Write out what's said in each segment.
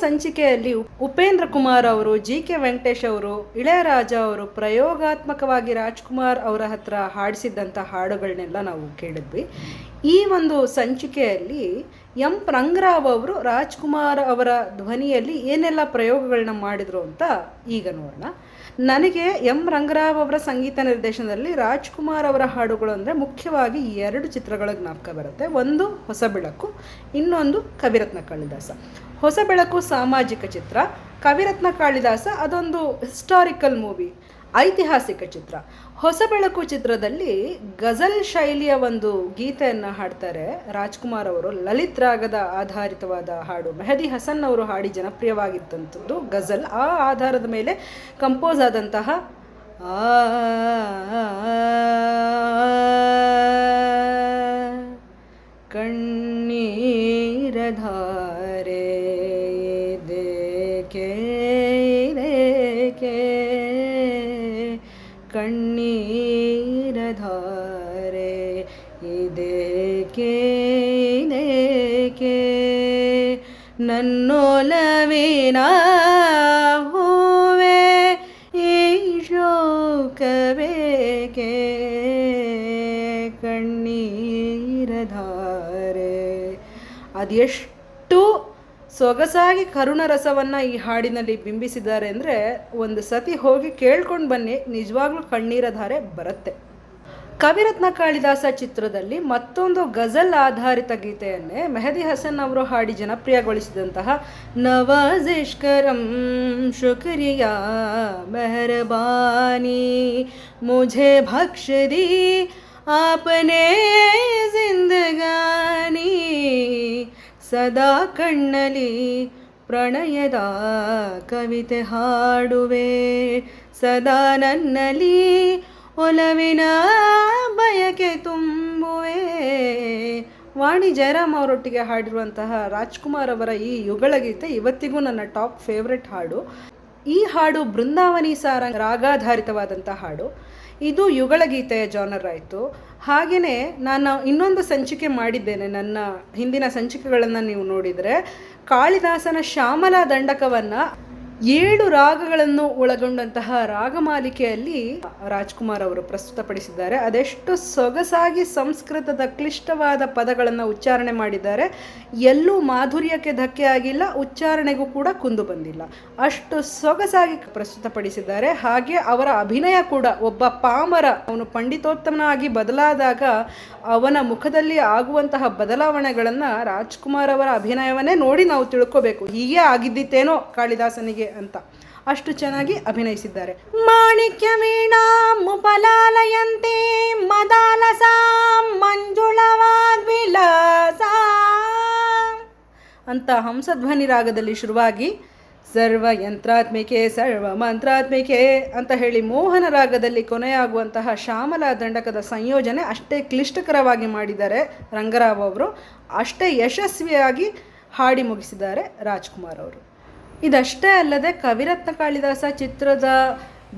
ಸಂಚಿಕೆಯಲ್ಲಿ ಉಪೇಂದ್ರ ಕುಮಾರ್ ಅವರು, G K Venkatesh ಅವರು, ಇಳೆಯರಾಜ ಅವರು ಪ್ರಯೋಗಾತ್ಮಕವಾಗಿ ರಾಜ್ಕುಮಾರ್ ಅವರ ಹತ್ರ ಹಾಡಿಸಿದ್ದಂಥ ಹಾಡುಗಳನ್ನೆಲ್ಲ ನಾವು ಕೇಳಿದ್ವಿ. ಈ ಒಂದು ಸಂಚಿಕೆಯಲ್ಲಿ ಎಂ. ರಂಗರಾವ್ ಅವರು ರಾಜ್ಕುಮಾರ್ ಅವರ ಧ್ವನಿಯಲ್ಲಿ ಏನೆಲ್ಲ ಪ್ರಯೋಗಗಳನ್ನ ಮಾಡಿದ್ರು ಅಂತ ಈಗ ನೋಡೋಣ. ನನಗೆ ಎಂ. ರಂಗರಾವ್ ಅವರ ಸಂಗೀತ ನಿರ್ದೇಶನದಲ್ಲಿ ರಾಜ್ಕುಮಾರ್ ಅವರ ಹಾಡುಗಳು ಅಂದರೆ ಮುಖ್ಯವಾಗಿ ಎರಡು ಚಿತ್ರಗಳ ಜ್ಞಾಪಕ ಬರುತ್ತೆ. ಒಂದು ಹೊಸ ಬೆಳಕು, ಇನ್ನೊಂದು ಕವಿರತ್ನ ಕಾಳಿದಾಸ. ಹೊಸ ಬೆಳಕು ಸಾಮಾಜಿಕ ಚಿತ್ರ, ಕವಿರತ್ನ ಕಾಳಿದಾಸ ಅದೊಂದು ಹಿಸ್ಟಾರಿಕಲ್ ಮೂವಿ ಐತಿಹಾಸಿಕ ಚಿತ್ರ. ಹೊಸ ಬೆಳಕು ಚಿತ್ರದಲ್ಲಿ ಗಜಲ್ ಶೈಲಿಯ ಒಂದು ಗೀತೆಯನ್ನು ಹಾಡ್ತಾರೆ ರಾಜ್ಕುಮಾರ್ ಅವರು. ಲಲಿತ್ ರಾಗದ ಆಧಾರಿತವಾದ ಹಾಡು. ಮೆಹದಿ ಹಸನ್ ಅವರು ಹಾಡಿ ಜನಪ್ರಿಯವಾಗಿದ್ದಂಥದ್ದು ಗಜಲ್. ಆ ಆಧಾರದ ಮೇಲೆ ಕಂಪೋಸ್ ಆದಂತಹ ಆ ಕಣ್ಣೀರ ಧಾರೆ ಇದೇಕೆ ಇದಕ್ಕೆ ನನ್ನೊಲವಿನ ಹೂವೆ ಈ ಶೋಕಬೇಕೆ ಕಣ್ಣೀರ ಧಾರೆ ಅದೆಷ್ಟು ಸೊಗಸಾಗಿ ಕರುಣ ರಸವನ್ನು ಈ ಹಾಡಿನಲ್ಲಿ ಬಿಂಬಿಸಿದ್ದಾರೆ ಅಂದರೆ ಒಂದು ಸತಿ ಹೋಗಿ ಕೇಳ್ಕೊಂಡು ಬನ್ನಿ, ನಿಜವಾಗ್ಲೂ ಕಣ್ಣೀರ ಧಾರೆ ಬರುತ್ತೆ. ಕವಿರತ್ನ ಕಾಳಿದಾಸ ಚಿತ್ರದಲ್ಲಿ ಮತ್ತೊಂದು ಗಜಲ್ ಆಧಾರಿತ ಗೀತೆಯನ್ನೇ ಮೆಹದಿ ಹಸನ್ ಅವರು ಹಾಡಿ ಜನಪ್ರಿಯಗೊಳಿಸಿದಂತಹ ನವಾಜಿಷ್ಕರಂ ಶುಕ್ರಿಯಾ ಮೆಹರಬಾನಿ, ಮುಝೆ ಭಕ್ಷದಿ, ಆಪನೇ ಜಿಂದಗಾನಿ ಸದಾ ಕಣ್ಣಲಿ ಪ್ರಣಯದ ಕವಿತೆ ಹಾಡುವೆ. ಸದಾ ನನ್ನಲಿ ಒಲವಿನ ಬಯಕೆ ತುಂಬುವೆ. ವಾಣಿ ಜಯರಾಮ್ ಅವರೊಟ್ಟಿಗೆ ಹಾಡಿರುವಂತಹ ರಾಜ್ಕುಮಾರ್ ಅವರ ಈ ಯುಗಳ ಗೀತೆ ಇವತ್ತಿಗೂ ನನ್ನ ಟಾಪ್ ಫೇವ್ರೆಟ್ ಹಾಡು. ಈ ಹಾಡು ಬೃಂದಾವನಿ ಸಾರ ರಾಗಾಧಾರಿತವಾದಂಥ ಹಾಡು. ಇದು ಯುಗಳ ಗೀತೆಯ ಜಾನರ್ ಆಯಿತು. ಹಾಗೆಯೇ ನಾನು ಇನ್ನೊಂದು ಸಂಚಿಕೆ ಮಾಡಿದ್ದೇನೆ, ನನ್ನ ಹಿಂದಿನ ಸಂಚಿಕೆಗಳನ್ನು ನೀವು ನೋಡಿದರೆ. ಕಾಳಿದಾಸನ ಶ್ಯಾಮಲ ದಂಡಕವನ್ನು ಏಳು ರಾಗಗಳನ್ನು ಒಳಗೊಂಡಂತಹ ರಾಗಮಾಲಿಕೆಯಲ್ಲಿ ರಾಜ್ಕುಮಾರ್ ಅವರು ಪ್ರಸ್ತುತಪಡಿಸಿದ್ದಾರೆ. ಅದೆಷ್ಟು ಸೊಗಸಾಗಿ ಸಂಸ್ಕೃತದ ಕ್ಲಿಷ್ಟವಾದ ಪದಗಳನ್ನು ಉಚ್ಚಾರಣೆ ಮಾಡಿದ್ದಾರೆ. ಎಲ್ಲೂ ಮಾಧುರ್ಯಕ್ಕೆ ಧಕ್ಕೆ ಆಗಿಲ್ಲ, ಉಚ್ಚಾರಣೆಗೂ ಕೂಡ ಕುಂದು ಬಂದಿಲ್ಲ. ಅಷ್ಟು ಸೊಗಸಾಗಿ ಪ್ರಸ್ತುತಪಡಿಸಿದ್ದಾರೆ. ಹಾಗೆ ಅವರ ಅಭಿನಯ ಕೂಡ ಒಬ್ಬ ಪಾಮರ, ಅವನು ಪಂಡಿತೋತ್ತಮನಾಗಿ ಬದಲಾದಾಗ ಅವನ ಮುಖದಲ್ಲಿ ಆಗುವಂತಹ ಬದಲಾವಣೆಗಳನ್ನು ರಾಜ್ಕುಮಾರ್ ಅವರ ಅಭಿನಯವನ್ನೇ ನೋಡಿ ನಾವು ತಿಳ್ಕೋಬೇಕು. ಹೀಗೆ ಆಗಿದ್ದಿತ್ತೇನೋ ಕಾಳಿದಾಸನಿಗೆ ಅಂತ. ಅಷ್ಟು ಚೆನ್ನಾಗಿ ಅಭಿನಯಿಸಿದ್ದಾರೆ. ಮಾಣಿಕ್ಯ ವೀಣಾ ಮುಪಲಾಲಯಂತೆ, ಮದಾಲಸ, ಮಂಜುಳವಾಗ್ವಿಲಾಸ. ಅಂತ ಹಂಸಧ್ವನಿ ರಾಗದಲ್ಲಿ ಶುರುವಾಗಿ, ಸರ್ವ ಯಂತ್ರಾತ್ಮಿಕೆ, ಸರ್ವ ಮಂತ್ರಾತ್ಮಿಕೆ ಅಂತ ಹೇಳಿ ಮೋಹನ ರಾಗದಲ್ಲಿ ಕೊನೆಯಾಗುವಂತಹ ಶ್ಯಾಮಲ ದಂಡಕದ ಸಂಯೋಜನೆ ಅಷ್ಟೇ ಕ್ಲಿಷ್ಟಕರವಾಗಿ ಮಾಡಿದ್ದಾರೆ ರಂಗರಾವ್ ಅವರು. ಅಷ್ಟೇ ಯಶಸ್ವಿಯಾಗಿ ಹಾಡಿ ಮುಗಿಸಿದ್ದಾರೆ ರಾಜ್ಕುಮಾರ್ ಅವರು. ಇದಷ್ಟೇ ಅಲ್ಲದೆ ಕವಿರತ್ನ ಕಾಳಿದಾಸ ಚಿತ್ರದ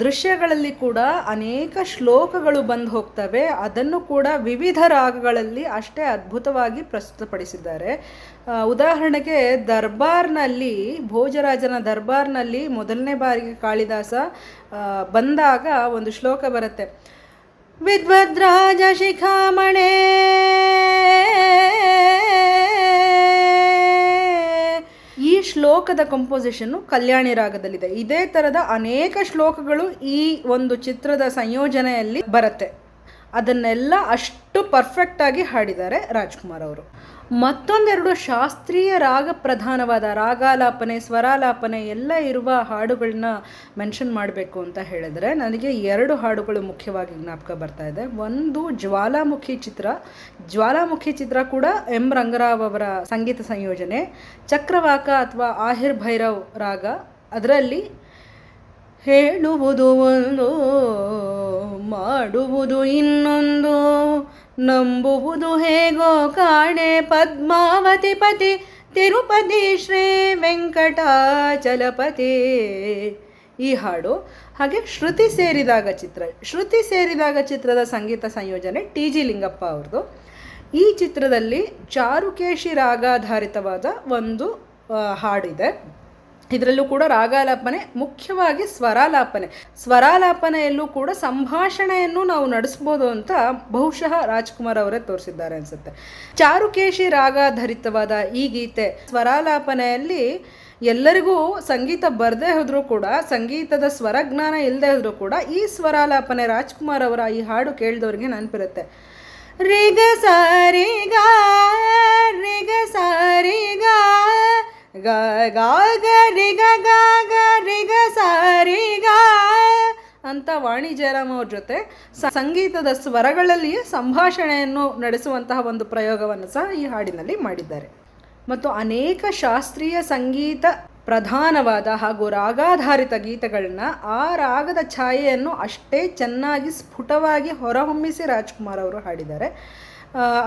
ದೃಶ್ಯಗಳಲ್ಲಿ ಕೂಡ ಅನೇಕ ಶ್ಲೋಕಗಳು ಬಂದು ಹೋಗ್ತವೆ. ಅದನ್ನು ಕೂಡ ವಿವಿಧ ರಾಗಗಳಲ್ಲಿ ಅಷ್ಟೇ ಅದ್ಭುತವಾಗಿ ಪ್ರಸ್ತುತಪಡಿಸಿದ್ದಾರೆ. ಉದಾಹರಣೆಗೆ ದರ್ಬಾರ್ನಲ್ಲಿ, ಭೋಜರಾಜನ ದರ್ಬಾರ್ನಲ್ಲಿ ಮೊದಲನೇ ಬಾರಿಗೆ ಕಾಳಿದಾಸ ಬಂದಾಗ ಒಂದು ಶ್ಲೋಕ ಬರುತ್ತೆ. ವಿದ್ವದ್ರಾಜ ಶಿಖಾಮಣೆ ಶ್ಲೋಕದ ಕಂಪೋಸಿಷನ್ನು ಕಲ್ಯಾಣಿ ರಾಗದಲ್ಲಿದೆ. ಇದೇ ಥರದ ಅನೇಕ ಶ್ಲೋಕಗಳು ಈ ಒಂದು ಚಿತ್ರದ ಸಂಯೋಜನೆಯಲ್ಲಿ ಬರುತ್ತೆ. ಅದನ್ನೆಲ್ಲ ಅಷ್ಟು ಪರ್ಫೆಕ್ಟಾಗಿ ಹಾಡಿದ್ದಾರೆ ರಾಜ್ಕುಮಾರ್ ಅವರು. ಮತ್ತೊಂದೆರಡು ಶಾಸ್ತ್ರೀಯ ರಾಗ ಪ್ರಧಾನವಾದ ರಾಗಾಲಾಪನೆ, ಸ್ವರಾಲಾಪನೆ ಎಲ್ಲ ಇರುವ ಹಾಡುಗಳನ್ನ ಮೆನ್ಷನ್ ಮಾಡಬೇಕು ಅಂತ ಹೇಳಿದ್ರೆ ನನಗೆ ಎರಡು ಹಾಡುಗಳು ಮುಖ್ಯವಾಗಿ ಜ್ಞಾಪಕ ಬರ್ತಾ ಇದೆ. ಒಂದು ಜ್ವಾಲಾಮುಖಿ ಚಿತ್ರ. ಜ್ವಾಲಾಮುಖಿ ಚಿತ್ರ ಕೂಡ ಎಂ ರಂಗರಾವ್ ಅವರ ಸಂಗೀತ ಸಂಯೋಜನೆ. ಚಕ್ರವಾಕ ಅಥವಾ ಆಹಿರ್ ಭೈರವ್ ರಾಗ. ಅದರಲ್ಲಿ ಹೇಳುವುದು ಒಂದು ಮಾಡುವುದು ಇನ್ನೊಂದು, ನಂಬುವುದು ಹೇಗೋ ಕಾಣೆ ಪದ್ಮಾವತಿ ಪತಿ ತಿರುಪತಿ ಶ್ರೀ ವೆಂಕಟಾಚಲಪತಿ. ಈ ಹಾಡು ಹಾಗೆ ಶ್ರುತಿ ಸೇರಿದಾಗ ಚಿತ್ರ, ಶ್ರುತಿ ಸೇರಿದಾಗ ಚಿತ್ರದ ಸಂಗೀತ ಸಂಯೋಜನೆ ಟಿ ಜಿ ಲಿಂಗಪ್ಪ ಅವ್ರದ್ದು. ಈ ಚಿತ್ರದಲ್ಲಿ ಚಾರುಕೇಶಿ ರಾಗಾಧಾರಿತವಾದ ಒಂದು ಹಾಡಿದೆ. ಇದರಲ್ಲೂ ಕೂಡ ರಾಗಾಲಾಪನೆ, ಮುಖ್ಯವಾಗಿ ಸ್ವರಾಲಾಪನೆ. ಸ್ವರಾಲಾಪನೆಯಲ್ಲೂ ಕೂಡ ಸಂಭಾಷಣೆಯನ್ನು ನಾವು ನಡೆಸ್ಬೋದು ಅಂತ ಬಹುಶಃ ರಾಜ್ಕುಮಾರ್ ಅವರೇ ತೋರಿಸಿದ್ದಾರೆ ಅನ್ಸುತ್ತೆ. ಚಾರುಕೇಶಿ ರಾಗಾಧರಿತವಾದ ಈ ಗೀತೆ ಸ್ವರಾಲಾಪನೆಯಲ್ಲಿ ಎಲ್ಲರಿಗೂ ಸಂಗೀತ ಬರದೇ ಹೋದರೂ ಕೂಡ, ಸಂಗೀತದ ಸ್ವರಜ್ಞಾನ ಇಲ್ಲದೆ ಹೋದರೂ ಕೂಡ ಈ ಸ್ವರಾಲಾಪನೆ ರಾಜ್ಕುಮಾರ್ ಅವರ ಈ ಹಾಡು ಕೇಳಿದವ್ರಿಗೆ ನೆನಪಿರುತ್ತೆ. ರಿಗ ಸಾರಿ ಗ ಗಾ ಗ ರಿ ಗ ಗಾ ಗ ರಿ ಗ ಅಂತ ವಾಣಿ ಜಯರಾಮ್ ಅವ್ರ ಜೊತೆ ಸ- ಸಂಗೀತದ ಸ್ವರಗಳಲ್ಲಿಯೇ ಸಂಭಾಷಣೆಯನ್ನು ನಡೆಸುವಂತಹ ಒಂದು ಪ್ರಯೋಗವನ್ನು ಸಹ ಈ ಹಾಡಿನಲ್ಲಿ ಮಾಡಿದ್ದಾರೆ. ಮತ್ತು ಅನೇಕ ಶಾಸ್ತ್ರೀಯ ಸಂಗೀತ ಪ್ರಧಾನವಾದ ಹಾಗೂ ರಾಗಾಧಾರಿತ ಗೀತೆಗಳನ್ನ ಆ ರಾಗದ ಛಾಯೆಯನ್ನು ಅಷ್ಟೇ ಚೆನ್ನಾಗಿ ಸ್ಫುಟವಾಗಿ ಹೊರಹೊಮ್ಮಿಸಿ ರಾಜ್ಕುಮಾರ್ ಅವರು ಹಾಡಿದ್ದಾರೆ.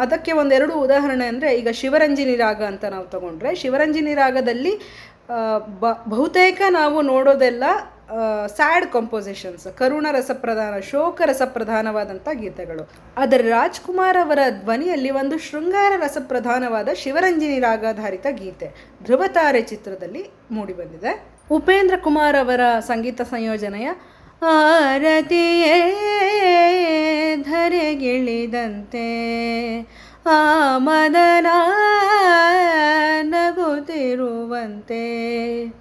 ಅದಕ್ಕೆ ಒಂದೆರಡು ಉದಾಹರಣೆ ಅಂದರೆ ಈಗ ಶಿವರಂಜಿನಿ ರಾಗ ಅಂತ ನಾವು ತಗೊಂಡ್ರೆ, ಶಿವರಂಜಿನಿ ರಾಗದಲ್ಲಿ ಬ, ಬಹುತೇಕ ನಾವು ನೋಡೋದೆಲ್ಲ ಸ್ಯಾಡ್ ಕಂಪೋಸಿಷನ್ಸ್ ಕರುಣ ರಸಪ್ರಧಾನ, ಶೋಕ ರಸಪ್ರಧಾನವಾದಂಥ ಗೀತೆಗಳು. ಆದರೆ ರಾಜ್ಕುಮಾರ್ ಅವರ ಧ್ವನಿಯಲ್ಲಿ ಒಂದು ಶೃಂಗಾರ ರಸಪ್ರಧಾನವಾದ ಶಿವರಂಜಿನಿ ರಾಗಾಧಾರಿತ ಗೀತೆ, ಧ್ರುವತಾರೆ ಚಿತ್ರದಲ್ಲಿ ಮೂಡಿಬಂದಿದೆ. ಉಪೇಂದ್ರ ಕುಮಾರ್ ಅವರ ಸಂಗೀತ ಸಂಯೋಜನೆಯ, ಆರತಿಯೇ ಧರೆಗಿಳಿದಂತೆ ಆ ಮದನ ನಗುತ್ತಿರುವಂತೆ.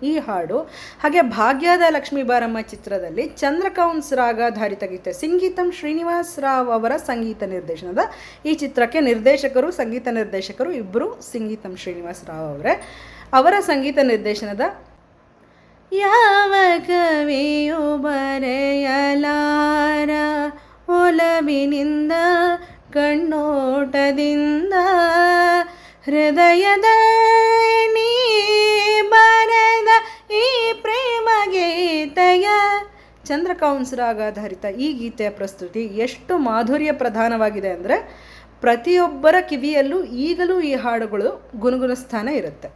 ಈ ಹಾಡು ಹಾಗೆ ಭಾಗ್ಯದ ಲಕ್ಷ್ಮೀ ಬಾರಮ್ಮ ಚಿತ್ರದಲ್ಲಿ ಚಂದ್ರಕೌನ್ಸ್ ರಾಗಾಧಾರಿತ ಗೀತೆ ಸಂಗೀತಂ ಶ್ರೀನಿವಾಸ್ ರಾವ್ ಅವರ ಸಂಗೀತ ನಿರ್ದೇಶನದ ಈ ಚಿತ್ರಕ್ಕೆ ನಿರ್ದೇಶಕರು, ಸಂಗೀತ ನಿರ್ದೇಶಕರು ಇಬ್ಬರು ಸಂಗೀತಂ ಶ್ರೀನಿವಾಸ್ ರಾವ್ ಅವರೇ. ಅವರ ಸಂಗೀತ ನಿರ್ದೇಶನದ ಯಾವ ಕವಿಯು ಬರೆಯಲಾರ ಒಲವಿನಿಂದ ಕಣ್ಣೋಟದಿಂದ, ಹೃದಯದ ನೀ ಬರೆದ ಈ ಪ್ರೇಮ ಗೀತೆಯ ಚಂದ್ರಕಾಂಸರಾಗಾಧಾರಿತ ಈ ಗೀತೆಯ ಪ್ರಸ್ತುತಿ ಎಷ್ಟು ಮಾಧುರ್ಯ ಪ್ರಧಾನವಾಗಿದೆ ಅಂದರೆ, ಪ್ರತಿಯೊಬ್ಬರ ಕಿವಿಯಲ್ಲೂ ಈಗಲೂ ಈ ಹಾಡುಗಳು ಸ್ಥಾನ ಇರುತ್ತೆ.